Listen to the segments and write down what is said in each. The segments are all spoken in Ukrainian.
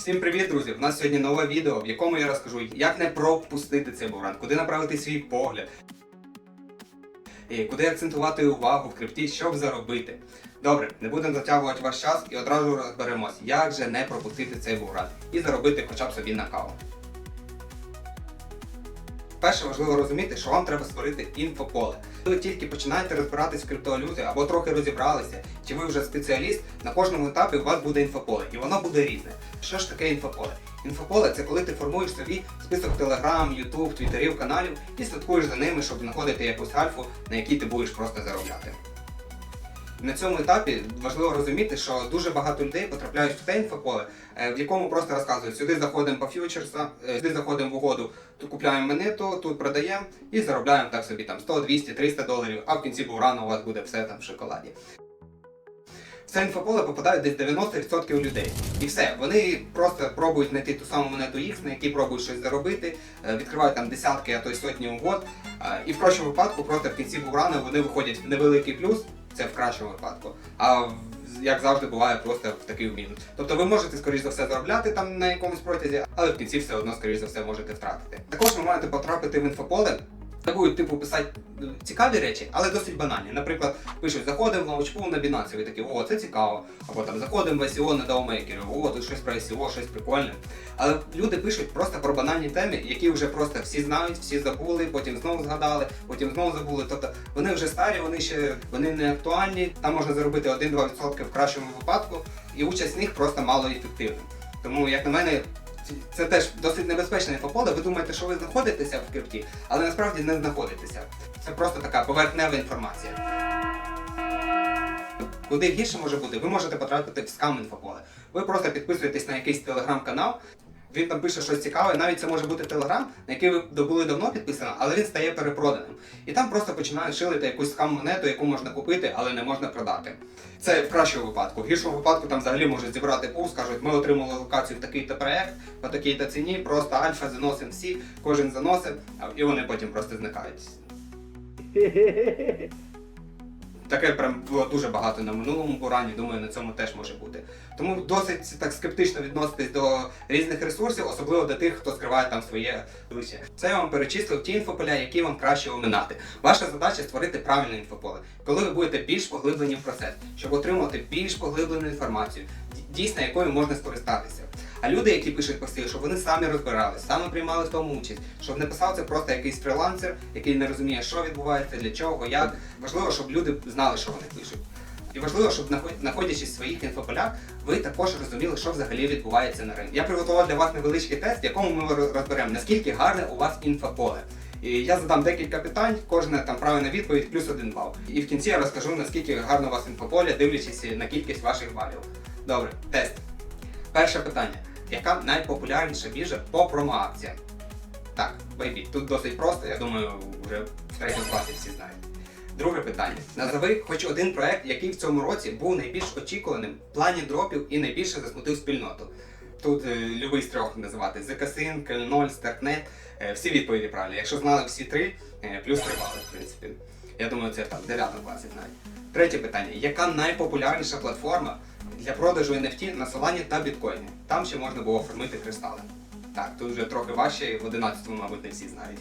Всім привіт, друзі! У нас сьогодні нове відео, в якому я розкажу, як не пропустити цей буран, куди направити свій погляд, і куди акцентувати увагу в крипті, щоб заробити. Добре, не будемо затягувати ваш час і одразу розберемось, як же не пропустити цей буран і заробити хоча б собі на каву. Перше важливо розуміти, що вам треба створити інфополе. Коли ви тільки починаєте розбиратись в криптовалюті або трохи розібралися, чи ви вже спеціаліст, на кожному етапі у вас буде інфополе, і воно буде різне. Що ж таке інфополе? Інфополе це коли ти формуєш собі список телеграм, ютуб, твіттерів, каналів і слідкуєш за ними, щоб знаходити якусь альфу, на якій ти будеш просто заробляти. На цьому етапі важливо розуміти, що дуже багато людей потрапляють в те інфополе, е, в якому просто розказують, сюди заходимо по фьючерсам, е, сюди заходимо в угоду, тут купляємо монету, тут продаємо і заробляємо так собі там 100, 200, 300 доларів, а в кінці бурану у вас буде все там в шоколаді. В це інфополе попадають десь 90% людей. І все, вони просто пробують знайти ту саму монету X, на якій пробують щось заробити, е, відкривають там десятки, а то й сотні угод. І в кращому випадку просто в кінці бурану вони виходять в невеликий плюс, це в кращому випадку. А як завжди буває просто в такий мінус. Тобто ви можете, скоріш за все, заробляти там на якомусь протязі, але в кінці все одно, скоріш за все, можете втратити. Також ви маєте потрапити в інфополе. Будуть типу писати е, цікаві речі, але досить банальні. Наприклад, пишуть, заходимо в лаунчпул на Binance, ви такі, о, це цікаво. Або там заходимо в SEO на DAO-мейкері, о, тут щось про SEO, щось прикольне. Але люди пишуть просто про банальні теми, які вже просто всі знають, всі забули, потім знову згадали, потім знову забули. Тобто вони вже старі, вони ще вони не актуальні. Там можна заробити 1-2% в кращому випадку, і участь в них просто мало ефективна. Тому, як на мене, це теж досить небезпечне інфополе. Ви думаєте, що ви знаходитеся в крипті, але насправді не знаходитеся. Це просто така поверхнева інформація. Куди гірше може бути, ви можете потрапити в скам інфополе. Ви просто підписуєтесь на якийсь телеграм-канал, він там пише щось цікаве, навіть це може бути телеграм, на який ви були давно підписані, але він стає перепроданим. І там просто починають шилити якусь скам-монету, яку можна купити, але не можна продати. Це в кращому випадку. В гіршому випадку там взагалі можуть зібрати пул, скажуть, ми отримали локацію в такий-то проект, по такій-то ціні, просто альфа заносимо всі, кожен заносить, і вони потім просто зникають. Таке прям було дуже багато на минулому бурані, думаю, на цьому теж може бути. Тому досить так скептично відноситись до різних ресурсів, особливо до тих, хто скриває там своє обличчя. Це я вам перечислив ті інфополя, які вам краще оминати. Ваша задача створити правильне інфополе, коли ви будете більш поглиблені в процес, щоб отримати більш поглиблену інформацію, дійсно якою можна скористатися. А люди, які пишуть пости, щоб вони самі розбиралися, самі приймали в тому участь, щоб не писав це просто якийсь фрилансер, який не розуміє, що відбувається, для чого, як. Важливо, щоб люди знали, що вони пишуть. І важливо, щоб знаходячись в своїх інфополях, ви також розуміли, що взагалі відбувається на ринку. Я приготував для вас невеличкий тест, в якому ми розберемо, наскільки гарне у вас інфополе. І я задам декілька питань, кожна там правильна відповідь плюс один бал. І в кінці я розкажу, наскільки гарно у вас інфополе, дивлячись на кількість ваших балів. Добре, тест. Перше питання. Яка найпопулярніша біржа по промоакціям? Так, Bybit. Тут досить просто, я думаю, вже в третьому класі всі знають. Друге питання. Назови хоч один проект, який в цьому році був найбільш очікуваним в плані дропів і найбільше засмутив спільноту. Тут е, любий з трьох називати Зекасин, Кельноль, Старкнет. Е, всі відповіді правильні. Якщо знали всі три, е, плюс три бали, в принципі. Я думаю, це там в 9 класі навіть. Третє питання. Яка найпопулярніша платформа для продажу NFT на Solana та біткоїні? Там ще можна було оформити кристали. Так, тут вже трохи важче, в 11-му, мабуть, не всі знають.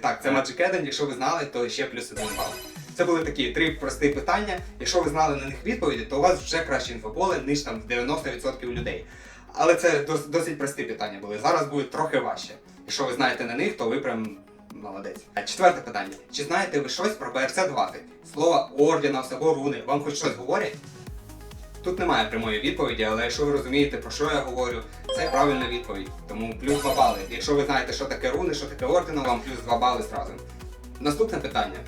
Так, це Magic Eden, якщо ви знали, то ще плюс один бал. Це були такі три прості питання. Якщо ви знали на них відповіді, то у вас вже краще інфополе, ніж там 90% людей. Але це досить прості питання були. Зараз буде трохи важче. Якщо ви знаєте на них, то ви прям молодець. Четверте питання. Чи знаєте ви щось про BRC-20? Слово ордінавс або руни вам хоч щось говорять? Тут немає прямої відповіді, але якщо ви розумієте, про що я говорю, це правильна відповідь. Тому плюс 2 бали. Якщо ви знаєте, що таке руни, що таке ордена, вам плюс 2 бали зразу. Наступне питання.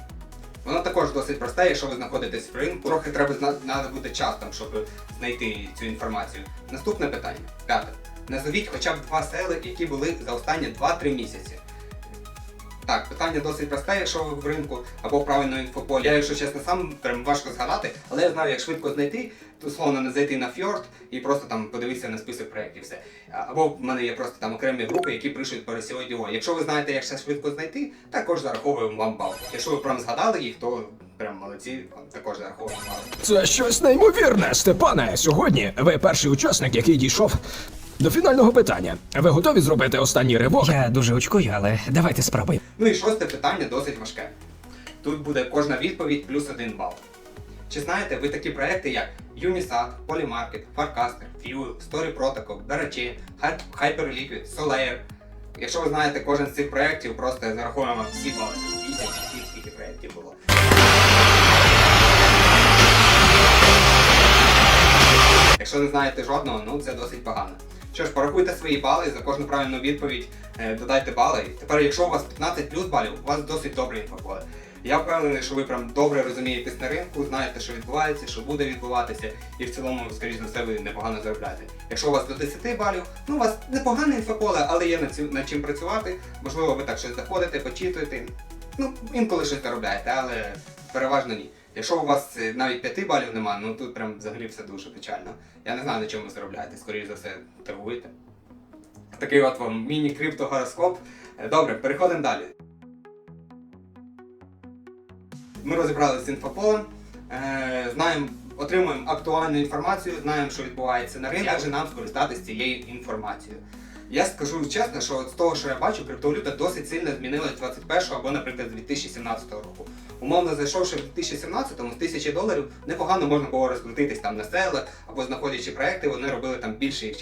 Воно також досить просте, якщо ви знаходитесь в ринку. Трохи треба треба бути час там, щоб знайти цю інформацію. Наступне питання. П'яте. Назовіть хоча б два сели, які були за останні 2-3 місяці. Так, питання досить просте, якщо ви в ринку або в правильному інфополі. Я, якщо чесно, сам прям важко згадати, але я знаю, як швидко знайти, то словно не зайти на фьорд і просто там подивитися на список проєктів. Все. Або в мене є просто там окремі групи, які пишуть про CODO. Якщо ви знаєте, як це швидко знайти, також зараховуємо вам бал. Якщо ви прям згадали їх, то прям молодці, також зараховуємо бал. Це щось неймовірне, Степане. Сьогодні ви перший учасник, який дійшов До фінального питання. Ви готові зробити останній ривок? Я дуже очкую, але давайте спробуємо. Ну і шосте питання досить важке. Тут буде кожна відповідь плюс один бал. Чи знаєте ви такі проекти, як Unisat, Polymarket, Farcaster, Fuel, Story Protocol, Darachi, Hy- Hyperliquid, Solair? Якщо ви знаєте кожен з цих проєктів, просто зарахуємо всі бали. 8 чи скільки проєктів було. Якщо не знаєте жодного, ну це досить погано. Що ж, порахуйте свої бали, за кожну правильну відповідь е, додайте бали. Тепер, якщо у вас 15 плюс балів, у вас досить добре інфополе. Я впевнений, що ви прям добре розумієтесь на ринку, знаєте, що відбувається, що буде відбуватися, і в цілому, скоріш за все, ви непогано заробляєте. Якщо у вас до 10 балів, ну у вас непогане інфополе, але є над, чим працювати. Можливо, ви так щось заходите, почитуєте. Ну, інколи щось заробляєте, але переважно ні. Якщо у вас е, навіть 5 балів немає, ну тут прям взагалі все дуже печально. Я не знаю, на чому ви заробляєте, скоріш за все, торгуєте. Такий от вам міні-криптогороскоп. Е, Добре, переходимо далі. Ми розібралися з інфополем, е, знаємо, отримуємо актуальну інформацію, знаємо, що відбувається на ринку, як же нам скористатися цією інформацією. Я скажу чесно, що з того, що я бачу, криптовалюта досить сильно змінилась 21 або, наприклад, з 2017 року. Умовно зайшовши в 2017-му з 1000 доларів, непогано можна було розкрутитись там на селах або знаходячи проекти, вони робили там більше їх.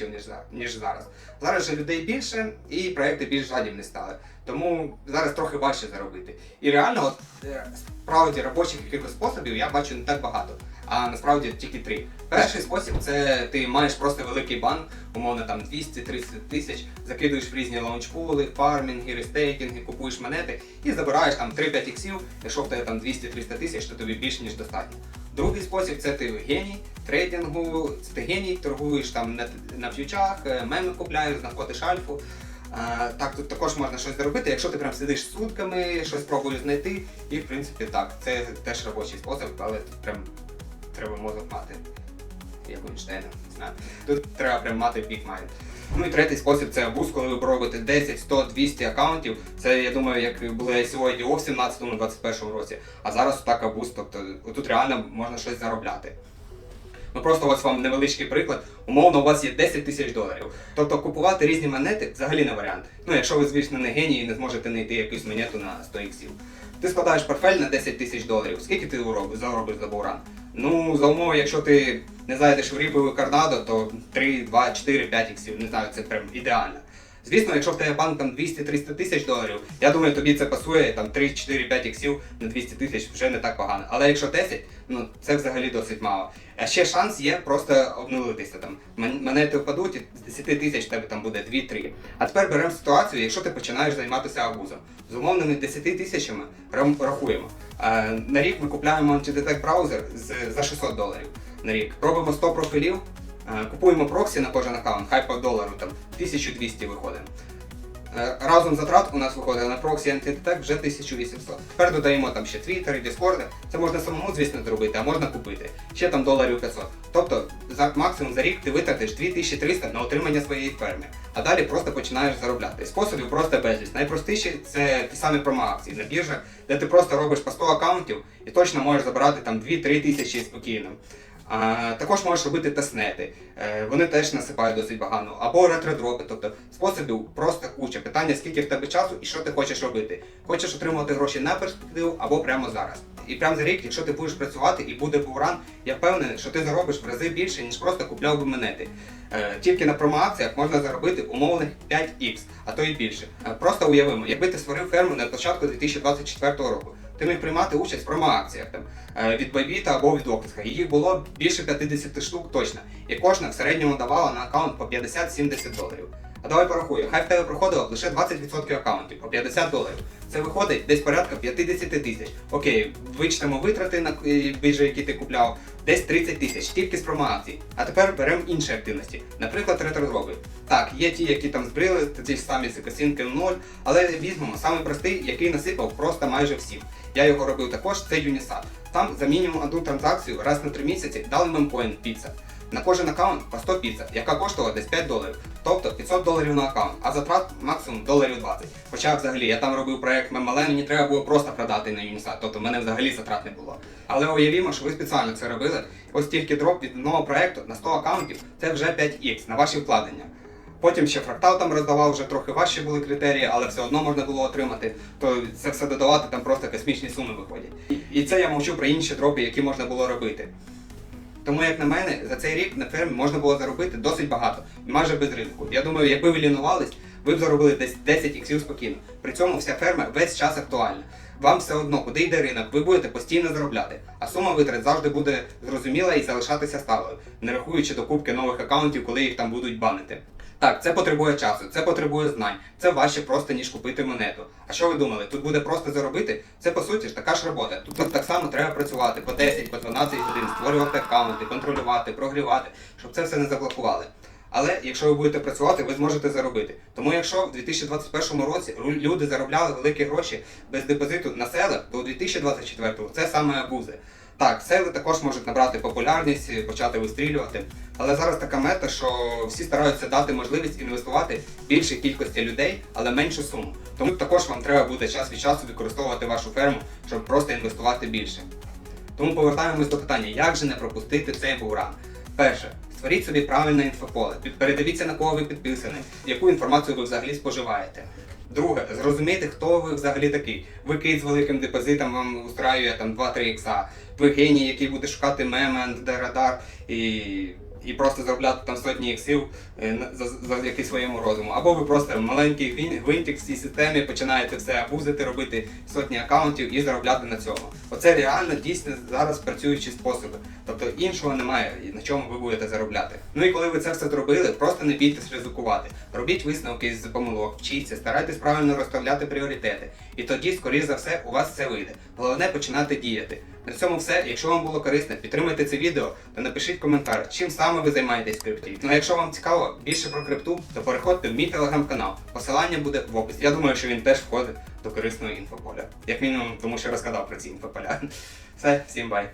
Ніж зараз. Зараз же людей більше і проекти більш жадібні стали. Тому зараз трохи важче заробити. І реально, от е, справді робочих якихось способів я бачу не так багато, а насправді тільки три. Перший спосіб це ти маєш просто великий банк, умовно там 200-300 тисяч, закидуєш в різні лаунчпули, фармінги, рестейкінги, купуєш монети і забираєш там 3-5 іксів, якщо в тебе там 200-300 тисяч, то тобі більш ніж достатньо. Другий спосіб це ти геній трейдингу, це ти геній, торгуєш там на, на фьючах, е, меми купляєш, знаходиш альфу. А, так, тут також можна щось зробити, якщо ти прям сидиш сутками, щось пробуєш знайти, і в принципі так, це теж робочий спосіб, але тут прям треба мозок мати. Як Ейнштейна, не знаю. Тут треба прям мати big mind. Ну і третій спосіб це абуз, коли ви робите 10, 100, 200 аккаунтів. Це я думаю, як були IDO в 17-21 році. А зараз так абуз, тобто тут реально можна щось заробляти. Ну просто ось вам невеличкий приклад. Умовно, у вас є 10 тисяч доларів. Тобто купувати різні монети взагалі не варіант. Ну, якщо ви, звісно, не геній і не зможете знайти якусь монету на 100 іксів. Ти складаєш портфель на 10 тисяч доларів. Скільки ти заробиш за буран? Ну, за умови, якщо ти не знайдеш в ріповий карнадо, то 3, 2, 4, 5 іксів. Не знаю, це прям ідеально. Звісно, якщо в тебе банк там 200-300 тисяч доларів, я думаю, тобі це пасує, там 3, 4, 5 іксів на 200 тисяч вже не так погано. Але якщо 10, ну це взагалі досить мало. А ще шанс є просто обнулитися там. Монети впадуть, і з 10 тисяч тебе там буде 2-3. А тепер беремо ситуацію, якщо ти починаєш займатися абузом. З умовними 10 тисячами рахуємо. На рік ми купляємо антидетект браузер за 600 доларів на рік. Робимо 100 профілів, купуємо проксі на кожен аккаунт, хай по долару там 1200 виходить. Е, Разом затрат у нас виходить на проксі антидетект вже 1800. Тепер додаємо там ще твіттери, дискорди. Це можна самому, звісно, зробити, а можна купити. Ще там доларів 500. Тобто за максимум за рік ти витратиш 2300 на отримання своєї ферми. А далі просто починаєш заробляти. Способів просто безліч. Найпростіші це ті самі промо-акції на біржах, де ти просто робиш по 100 аккаунтів і точно можеш забирати там 2-3 тисячі спокійно. Також можеш робити тестнети. Е, вони теж насипають досить багато. Або ретродропи, тобто способів просто куча. Питання, скільки в тебе часу і що ти хочеш робити. Хочеш отримувати гроші на перспективу або прямо зараз. І прямо за рік, якщо ти будеш працювати і буде буран, я впевнений, що ти заробиш в рази більше, ніж просто купляв би монети. Е, тільки на промоакціях можна заробити умовних 5х, а то і більше. Е, просто уявимо, якби ти створив ферму на початку 2024 року. Ти міг приймати участь в промоакціях там е, від Bybit або від Oxxo. Їх було більше 50 штук точно. І кожна в середньому давала на аккаунт по 50-70 доларів. А давай порахую, хай в тебе проходило лише 20% аккаунтів по 50 доларів. Це виходить десь порядка 50 тисяч. Окей, вичтемо витрати на е, біржі, які ти купляв, десь 30 тисяч, тільки з промоакцій. А тепер беремо інші активності, наприклад, ретродроби. Так, є ті, які там збрили, ті ж самі сикосінки 0, але візьмемо самий простий, який насипав просто майже всім. Я його робив також, це Unisat. Там за мінімум одну транзакцію раз на 3 місяці дали мемкоін піца. На кожен аккаунт по 100 піца, яка коштувала десь 5 доларів. Тобто 500 доларів на аккаунт, а затрат максимум доларів 20. Хоча взагалі я там робив проект MMLM, мені треба було просто продати на Unisat, тобто в мене взагалі затрат не було. Але уявімо, що ви спеціально це робили. Ось тільки дроп від одного проекту на 100 аккаунтів це вже 5х на ваші вкладення. Потім ще фрактал там роздавав, вже трохи важчі були критерії, але все одно можна було отримати. То це все додавати, там просто космічні суми виходять. І це я мовчу про інші дропи, які можна було робити. Тому, як на мене, за цей рік на фермі можна було заробити досить багато, майже без ринку. Я думаю, якби ви лінувались, ви б заробили десь 10 іксів спокійно. При цьому вся ферма весь час актуальна. Вам все одно, куди йде ринок, ви будете постійно заробляти, а сума витрат завжди буде зрозуміла і залишатися сталою, не рахуючи докупки нових аккаунтів, коли їх там будуть банити. Так, це потребує часу, це потребує знань, це важче просто ніж купити монету. А що ви думали? Тут буде просто заробити? Це по суті ж така ж робота. Тут так само треба працювати по 10, по 12 годин, створювати аккаунти, контролювати, прогрівати, щоб це все не заблокували. Але якщо ви будете працювати, ви зможете заробити. Тому якщо в 2021 році люди заробляли великі гроші без депозиту на селах, то у 2024 це саме абузи. Так, сели також можуть набрати популярність, почати вистрілювати. Але зараз така мета, що всі стараються дати можливість інвестувати більшій кількості людей, але меншу суму. Тому також вам треба буде час від часу використовувати вашу ферму, щоб просто інвестувати більше. Тому повертаємось до питання, як же не пропустити цей буран? Перше, створіть собі правильне інфополе, передивіться на кого ви підписані, яку інформацію ви взагалі споживаєте. Друге, зрозумійте, хто ви взагалі такий. Ви кит з великим депозитом вам устраює там 2-3 ікса. Геній, який буде шукати меми, антидерадар і, і просто заробляти там сотні іксів е, завдяки своєму розуму. Або ви просто маленький гвинтик в цій системі, починаєте все абузити, робити сотні аккаунтів і заробляти на цьому. Оце реально дійсно зараз працюючі способи. Тобто іншого немає, на чому ви будете заробляти. Ну і коли ви це все зробили, просто не бійтесь ризикувати. Робіть висновки з помилок, вчіться, старайтесь правильно розставляти пріоритети. І тоді, скоріш за все, у вас все вийде. Головне починати діяти. На цьому все. Якщо вам було корисно, підтримайте це відео та напишіть коментар, чим саме ви займаєтесь в крипті. Ну а якщо вам цікаво більше про крипту, то переходьте в мій телеграм-канал. Посилання буде в описі. Я думаю, що він теж входить до корисного інфополя. Як мінімум, тому що розказав про ці інфополя. Все, всім бай.